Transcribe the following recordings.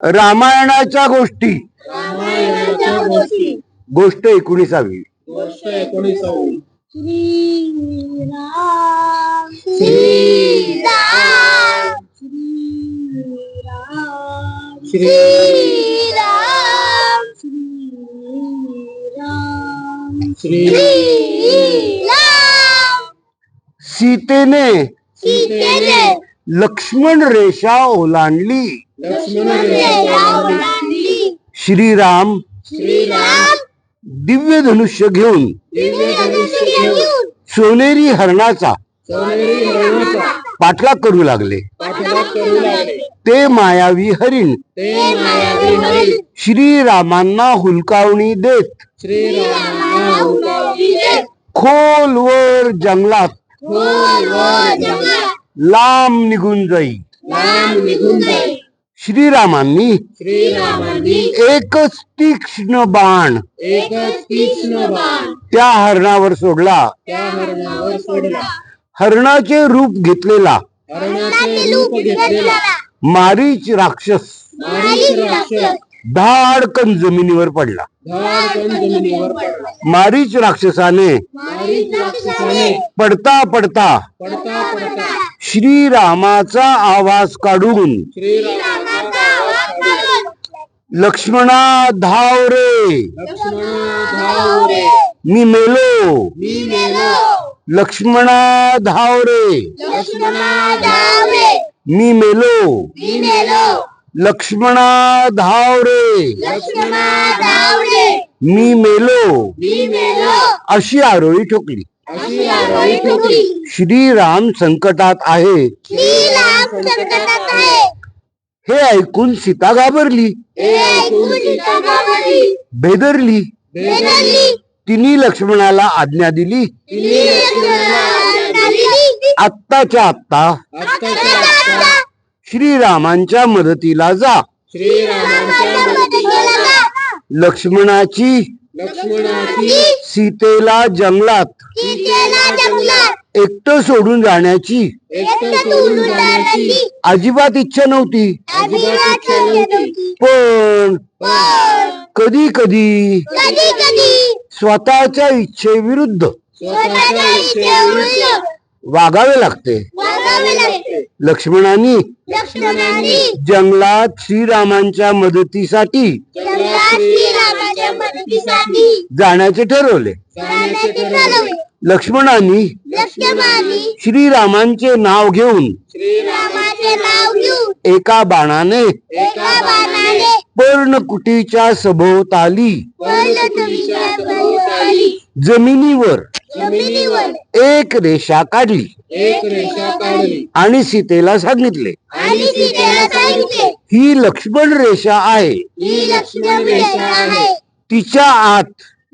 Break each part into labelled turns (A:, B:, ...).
A: रामायणाच्या गोष्टी
B: रामायणाच्या गोष्टी
A: गोष्ट एकोणीसावी
B: गोष्ट एकोणीसावी
C: श्रीराम
B: श्रीराम
C: श्रीराम
B: श्री
C: श्रीराम श्रीराम
B: श्री
C: श्रीराम
A: सीतेने
C: सीतेने
A: लक्ष्मण रेषा ओलांडली. श्रीराम दिव्य धनुष्य घेऊन सोनेरी हरणाचा पाठलाग करू लागले. ते मायावी हरिण. श्रीरामांना हुलकावणी देत. खोलवर जंगलात.
B: खोल वर जंगलात.
A: लांब निघून जाई. श्रीरामांनी एकच तीक्ष्ण बाण त्या हरणावर सोडला. हरणाचे रूप घेतलेला.
B: हरणाचे रूप घेतलेला.
A: मारीच राक्षस.
B: मारीच राक्षस.
A: धाडकन जमिनीवर पडला. मारीच राक्षसाने पडता पडता श्रीरामाचा आवाज काढून लक्ष्मणा धाव रे. मी मेलो. लक्ष्मणा धाव रे. मी मेलो. लक्ष्मणा धाव रे मी मेलो. अशी आरोळी ठोकली. श्रीराम संकटात आहे. हे ऐकून सीता घाबरली. बेदरली तिने लक्ष्मणाला आज्ञा दिली. आत्ताच्या आत्ता. श्रीरामांच्या मदतीला जा
B: श्रीरामांच्या मदतीला जा.
A: लक्ष्मणाची
B: लक्ष्मणाची
A: सीतेला जंगलात एकटं सोडून जाण्याची अजिबात इच्छा नव्हती. पण कधी कधी
C: कधी कधी
A: स्वतःच्या इच्छेविरुद्ध
B: स्वतःच्या इच्छेविरुद्ध
A: वागावे लागते. लक्ष्मणाने जंगलात श्रीरामांच्या मदतीसाठी जाण्याचे ठरवले. लक्ष्मणाने श्रीरामांचे नाव घेऊन एका बाणाने पर्णकुटीच्या सभोवताली जमिनीवर एक रेषा काढली.
B: एक रेषा काढली.
A: आणि सीतेला सांगितले.
C: आणि सीतेला सांगितले.
A: ही लक्ष्मण रेषा आहे.
C: ही लक्ष्मण रेषा आहे.
A: तिच्या आत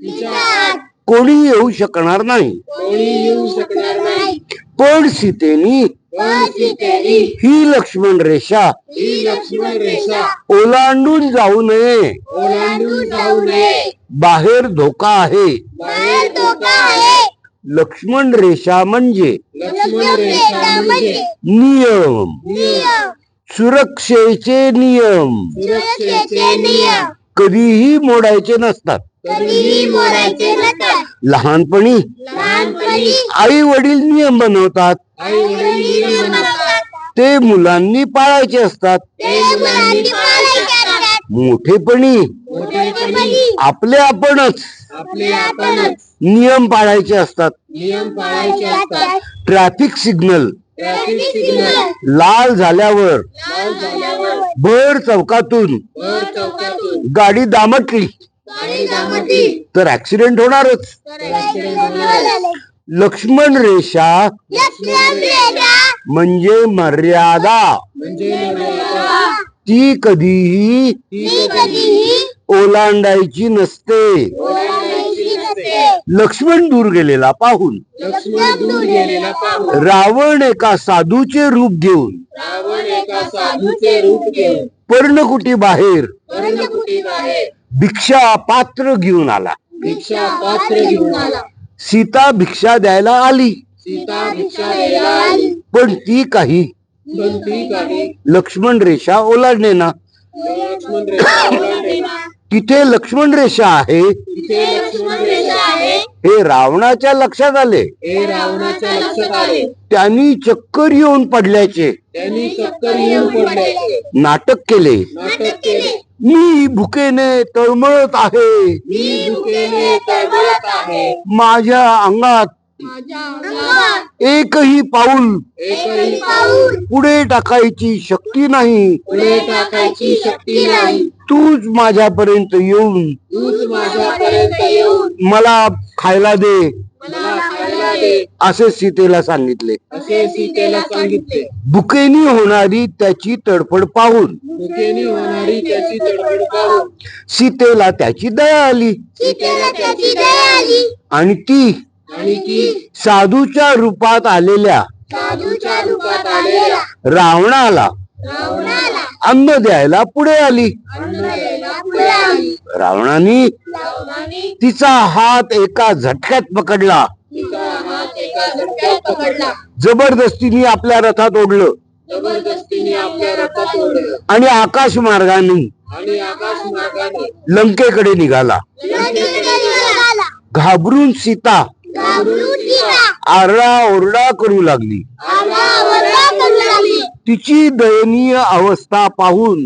C: तिच्या आत.
A: कोणी येऊ शकणार नाही.
B: कोणी येऊ शकणार नाही.
A: पण सीतेनी
B: पण सीतेनी
A: ही लक्ष्मण रेषा.
B: ही लक्ष्मण रेषा.
A: ओलांडून जाऊ नये.
B: ओलांडून जाऊ नये.
A: बाहेर धोका आहे.
C: बाहेर धोका आहे.
A: लक्ष्मण रेषा म्हणजे
B: लक्ष्मण रेषा म्हणजे
A: नियम.
C: नियम.
A: सुरक्षेचे नियम.
C: सुरक्षेचे नियम.
A: कधीही मोडायचे नसतात.
C: कधीही मोडायचे नसतात.
A: लहानपणी आई वडील नियम बनवतात. ते मुलांनी पाळायचे असतात. मोठेपणी आपले आपणच नियम पाळायचे असतात. ट्रॅफिक सिग्नल लाल झाल्यावर भर चौकातून गाडी दामटली. तर ऍक्सिडेंट होणारच. लक्ष्मण रेषा म्हणजे मर्यादा.
B: म्हणजे
A: ती कधीही ओलांडायची नसते. लक्ष्मण दूर गेलेला पाहून. रावण एका साधूचे रूप घेऊन. पर्णकुटी बाहेर. भिक्षा पात्र घेऊन आला.
B: भिक्षा पात्र घेऊन आला.
A: सीता भिक्षा द्यायला आली.
B: सीता भिक्षा द्यायला आली.
A: पण ती काही
B: पण ती काही
A: लक्ष्मण रेषा ओलांडणे ना.
B: लक्ष्मण रेषा ओलांडे
A: तिथे लक्ष्मण रेषा आहे.
B: तिथे लक्ष्मण रेषा आहे.
A: हे रावणाच्या लक्षात आले.
B: हे रावणाच्या लक्षात आले.
A: त्यांनी चक्कर येऊन पडल्याचे.
B: त्यांनी चक्कर येऊन पडले
A: नाटक केले.
B: नाटक केले.
A: मी भुकेने तळमळत आहे. माझ्या अंगात एकही पाऊल पुढे टाकायची शक्ती नाही. तूच माझ्यापर्यंत येऊन मला खायला दे. असे सीतेला सांगितले.
B: असे सीतेला सांगितले.
A: भुकेनी होणारी त्याची तडफड पाहून.
B: भुकेने होणारी त्याची तडफड पाहून.
A: सीतेला त्याची दया आली.
C: सीतेला त्याची दया आली.
A: आणि ती
B: आणि ती
A: साधूच्या रूपात आलेल्या
C: साधूच्या रूपात आलेला
A: रावणाला
C: रावणाला
A: अन्न द्यायला पुढे आली. रावणाने तिचा हात एका झटक्यात पकडला
C: तिचा हात एका झटक्यात पकडला
A: जबरदस्तीने आपल्या रथात ओढलं
B: जबरदस्तीने आपल्या रथात ओढलं
A: आणि आकाश मार्गाने
B: आणि आकाश मार्गाने
A: लंकेकडे निघाला. घाबरून सीता
C: घाबरून सीता
A: आरडा ओरडा करू लागली. तिची दयनीय अवस्था पाहून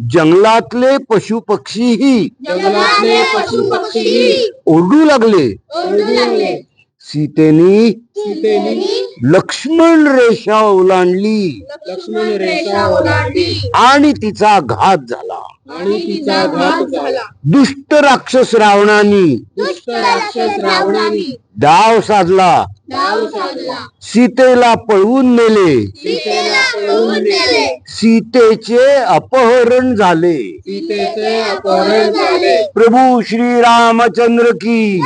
A: जंगलातले पशु पक्षीही
B: जंगलातले पशु पक्षी
A: ओरडू लागले.
C: ओरडू लागले.
A: सीतेने
B: सीतेने
A: लक्ष्मण रेषा ओलांडली.
B: लक्ष्मण रेषा ओलांडली.
A: आणि तिचा घात झाला.
B: आणि तिचा घात झाला.
A: दुष्ट राक्षस रावणाने
B: दुष्ट राक्षस रावणाने
A: डाव साधला. सीतेला पळवून नेले. सीतेचे अपहरण झाले. प्रभू श्री रामचंद्र की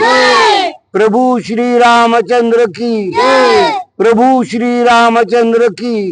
A: प्रभू श्री रामचंद्र की प्रभू श्री रामचंद्र की